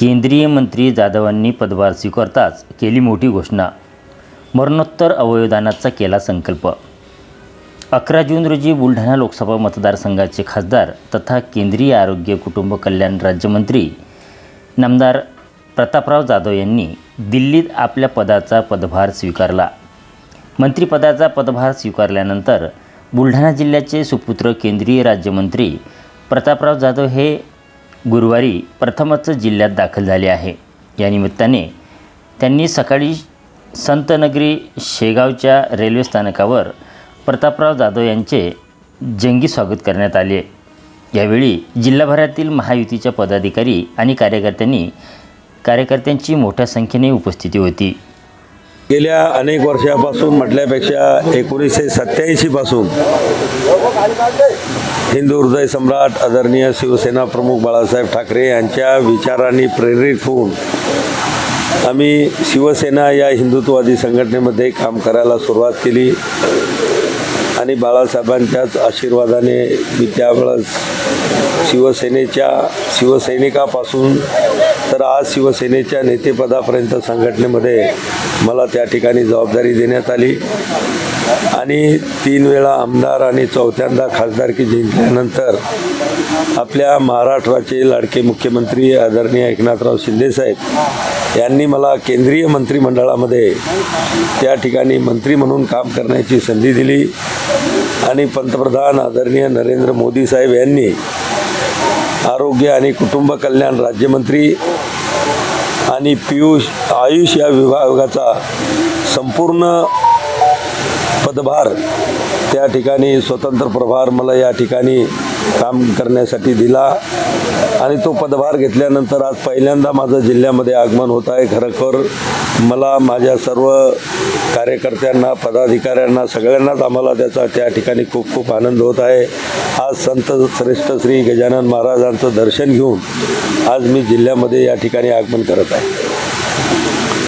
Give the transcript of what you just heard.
केंद्रीय मंत्री जाधवांनी पदभार स्वीकारताच केली मोठी घोषणा. मरणोत्तर अवयवदानाचा केला संकल्प. अकरा जून रोजी बुलढाणा लोकसभा मतदारसंघाचे खासदार तथा केंद्रीय आरोग्य कुटुंब कल्याण राज्यमंत्री नामदार प्रतापराव जाधव यांनी दिल्लीत आपल्या पदाचा पदभार स्वीकारला. मंत्रिपदाचा पदभार स्वीकारल्यानंतर बुलढाणा जिल्ह्याचे सुपुत्र केंद्रीय राज्यमंत्री प्रतापराव जाधव हे गुरुवारी प्रथमच जिल्ह्यात दाखल झाले आहे. या निमित्ताने त्यांनी सकाळी संतनगरी शेगावच्या रेल्वे स्थानकावर प्रतापराव जाधव यांचे जंगी स्वागत करण्यात आले. यावेळी जिल्हाभरातील महायुतीच्या पदाधिकारी आणि कार्यकर्त्यांनी कार्यकर्त्यांची मोठ्या संख्येने उपस्थिती होती. गेल्या अनेक वर्षापासून म्हटल्यापेक्षा एकोणीसशे सत्त्याऐंशीपासून हिंदू हृदय सम्राट आदरणीय शिवसेना प्रमुख बाळासाहेब ठाकरे यांच्या विचारांनी प्रेरित होऊन आम्ही शिवसेना या हिंदुत्ववादी संघटनेमध्ये काम करायला सुरुवात केली. आणि बाळासाहेबांच्याच आशीर्वादाने मी त्यावेळेस शिवसेनेच्या शिवसैनिकापासून तर आज शिवसेनेच्या नेतेपदापर्यंत संघटनेमध्ये मला त्या ठिकाणी जबाबदारी देण्यात आली. आणि तीन वेळा आमदार आणि चौथ्यांदा खासदारकी जिंकल्यानंतर आपल्या महाराष्ट्राचे लाडके मुख्यमंत्री आदरणीय एकनाथराव शिंदेसाहेब यांनी मला केंद्रीय मंत्रिमंडळामध्ये त्या ठिकाणी मंत्री म्हणून काम करण्याची संधी दिली. आणि पंतप्रधान आदरणीय नरेंद्र मोदी साहेब यांनी आरोग्य आणि कुटुंब कल्याण राज्यमंत्री आणि पियुष आयुष या विभागाचा संपूर्ण पदभार त्या ठिकाणी स्वतंत्र प्रभार मला या ठिकाणी काम करण्यासाठी दिला. आणि तो पदभार घेतल्यानंतर आज पहिल्यांदा माझं जिल्ह्यामध्ये आगमन होत आहे. खरोखर मला माझ्या सर्व कार्यकर्त्यांना पदाधिकाऱ्यांना सगळ्यांनाच आम्हाला त्याचा त्या ठिकाणी खूप खूप आनंद होत आहे. आज संत श्रेष्ठ श्री गजानन महाराजांचं दर्शन घेऊन आज मी जिल्ह्यामध्ये या ठिकाणी आगमन करत आहे.